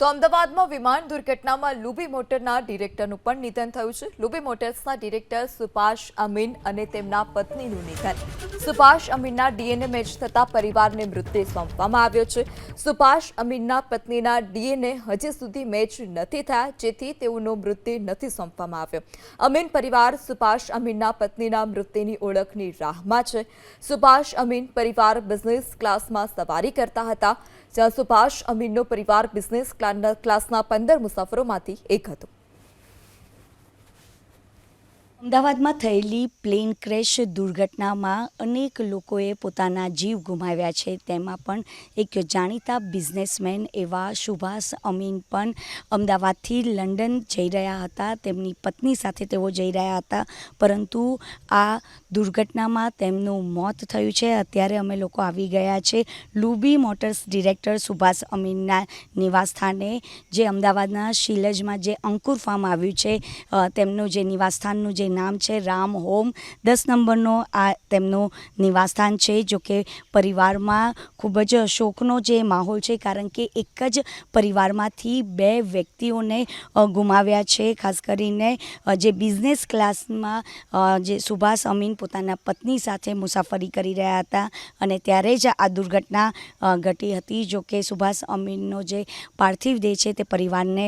તો અમદાવાદમાં વિમાન દુર્ઘટનામાં લુબી મોટરના ડિરેક્ટરનું પણ નિધન થયું છે. લુબી મોટર્સના ડિરેક્ટર સુભાષ અમીન અને તેમના પત્નીનું નિધન. સુભાષ અમીનના ડીએનએ મેચ થતા પરિવારને મૃત્યુ સોંપવામાં આવ્યો છે. સુભાષ અમીનના પત્નીના ડીએનએ હજી સુધી મેચ નથી થયા, જેથી તેઓનો મૃત્યુ નથી સોંપવામાં આવ્યો. અમીન પરિવાર સુભાષ અમીનના પત્નીના મૃત્યુની ઓળખની રાહમાં છે. સુભાષ અમીન પરિવાર બિઝનેસ ક્લાસમાં સવારી કરતા હતા. જ્યાં સુભાષ અમીનનો પરિવાર બિઝનેસ ક્લા- ક્લાસના પંદર મુસાફરોમાંથી એક હતો. અમદાવાદમાં થયેલી પ્લેન ક્રેશ દુર્ઘટનામાં અનેક લોકોએ પોતાના જીવ ગુમાવ્યા છે. તેમાં પણ એક જાણીતા બિઝનેસમેન એવા સુભાષ અમીન પણ અમદાવાદથી લંડન જઈ રહ્યા હતા. તેમની પત્ની સાથે તેઓ જઈ રહ્યા હતા, પરંતુ આ દુર્ઘટનામાં તેમનું મોત થયું છે. અત્યારે અમે લોકો આવી ગયા છે. લુબી મોટર્સ ડિરેક્ટર સુભાષ અમીનના નિવાસસ્થાને, જે અમદાવાદના શિલજમાં જે અંકુર ફાર્મ આવ્યું છે તેમનું જે નિવાસસ્થાનનું જે નામ છે રામ હોમ. દસ નંબરનો આ તેમનું નિવાસસ્થાન છે, જો કે પરિવારમાં ખૂબ જ શોકનો જે માહોલ છે, કારણ કે એક જ પરિવારમાંથી બે વ્યક્તિઓને ગુમાવ્યા છે. ખાસ કરીને જે બિઝનેસ ક્લાસમાં જે સુભાષ અમીન પોતાના પત્ની સાથે મુસાફરી કરી રહ્યા હતા અને ત્યારે જ આ દુર્ઘટના ઘટી હતી. જો કે સુભાષ અમીનનો જે પાર્થિવ દેહ છે તે પરિવારને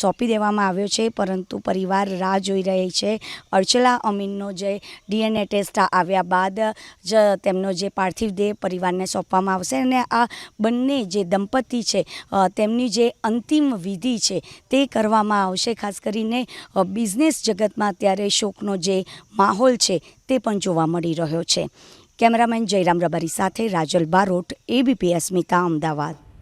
સોંપી દેવામાં આવ્યો છે, પરંતુ પરિવાર રાહ જોઈ રહી છે. અર્ચલા અમીનનો જે ડીએનએ ટેસ્ટ આવ્યા બાદ જ તેમનો જે પાર્થિવ દેહ પરિવારને સોંપવામાં આવશે અને આ બંને જે દંપતી છે તેમની જે અંતિમ વિધિ છે તે કરવામાં આવશે. ખાસ કરીને બિઝનેસ જગતમાં અત્યારે શોકનો જે માહોલ છે તે પણ જોવા મળી રહ્યો છે. કેમેરામેન જયરામ રબારી સાથે રાજલ બારોટ, એબીપી અસ્મિતા, અમદાવાદ.